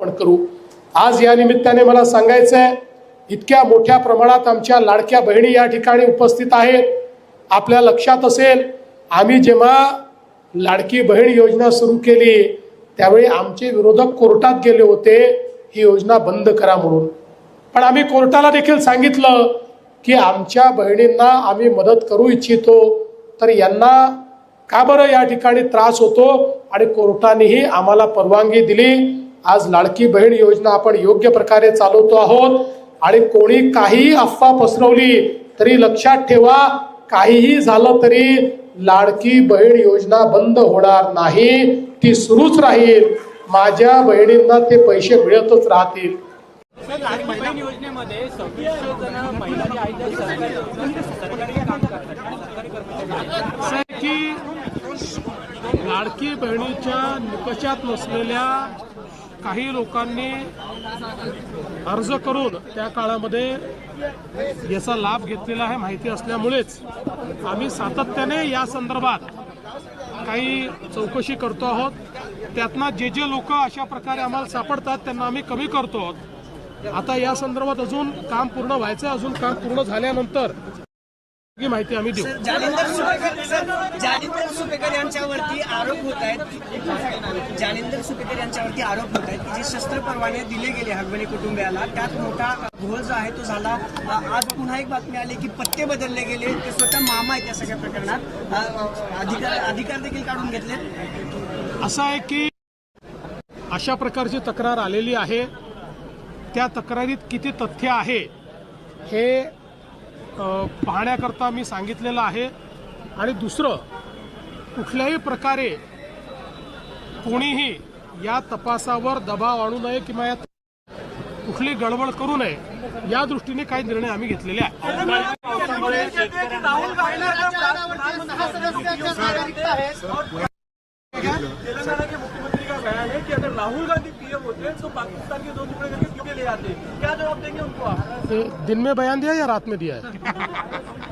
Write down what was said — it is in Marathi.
आपण करू. आज या निमित्ताने मला सांगायचं आहे इतक्या मोठ्या प्रमाणात आमच्या लाडक्या बहिणी या ठिकाणी उपस्थित आहेत. आपल्या लक्षात असेल आम्ही जेव्हा लाडकी बहीण योजना सुरू केली त्यावेळी आमचे विरोधक कोर्टात गेले होते ही योजना बंद करा म्हणून. पण आम्ही कोर्टाला देखील सांगितलं की आमच्या बहिणींना आम्ही मदत करू इच्छितो तर यांना का बरं या ठिकाणी त्रास होतो? आणि कोर्टानेही आम्हाला परवानगी दिली. आज लाडकी बहीण योजना आपण योग्य प्रकारे चालवतो आहोत. आणि कोणी काहीही अफवा पसरवली तरी लक्षात ठेवा काहीही झालं तरी लाडकी बहीण योजना बंद होणार नाही. ती सुरूच राहील. माझ्या बहिणींना ते पैसे मिळतच राहतील. योजनेमध्ये सव्वीसशे जण महिला ज्या आहेत त्या सरकारी सरकारी काम करतात आणि सरकारी कर्मचारी असं आहे की लाडकी बहिणीच्या निकषात नसलेल्या काही लोकांनी अर्ज करून त्या काळामध्ये याचा लाभ घेतलेला आहे माहिती असल्यामुळेच आम्ही सातत्याने या संदर्भात काही चौकशी करतो आहोत. त्यातनं जे जे लोक अशा प्रकारे आम्हाला सापडतात त्यांना आम्ही कमी करतो आहोत. आता या संदर्भात अजून काम पूर्ण व्हायचं अजून काम पूर्ण झाल्यानंतर ही माहिती आम्ही देऊ. जालिंदर सुपेकर सर जालिंदर सुपेकर यांच्यावरती आरोप होत आहेत. जालिंदर सुपेकर यांच्यावरती आरोप होत आहेत की जे शस्त्र परवाने दिले गेले हगवणे कुटुंबियाला त्यात मोठा घोळ जो आहे तो झाला. आज पुन्हा एक बातमी आली की पत्ते बदलले गेले. ते स्वतः मामा आहेत या सगळ्या प्रकरणात. अधिकार अधिकार देखील काढून घेतले. असं आहे की अशा प्रकारची तक्रार आलेली आहे. त्या तक्रारीत किती तथ्य आहे हे पाहण्याकरता मी सांगितलेलं आहे. आणि दुसरं कुठल्याही प्रकारे कोणीही या तपासावर दबाव आणू नये किंवा या कुठली गडबड करू नये या दृष्टीने काही निर्णय आम्ही घेतलेले आहेत. राहुल गांधी पीएम होते तो पाकिस्तान के दो टुकड़े करके क्यों ले जाते क्या जवाब देंगे उनको आप? दिन में बयान दिया या रात में दिया है?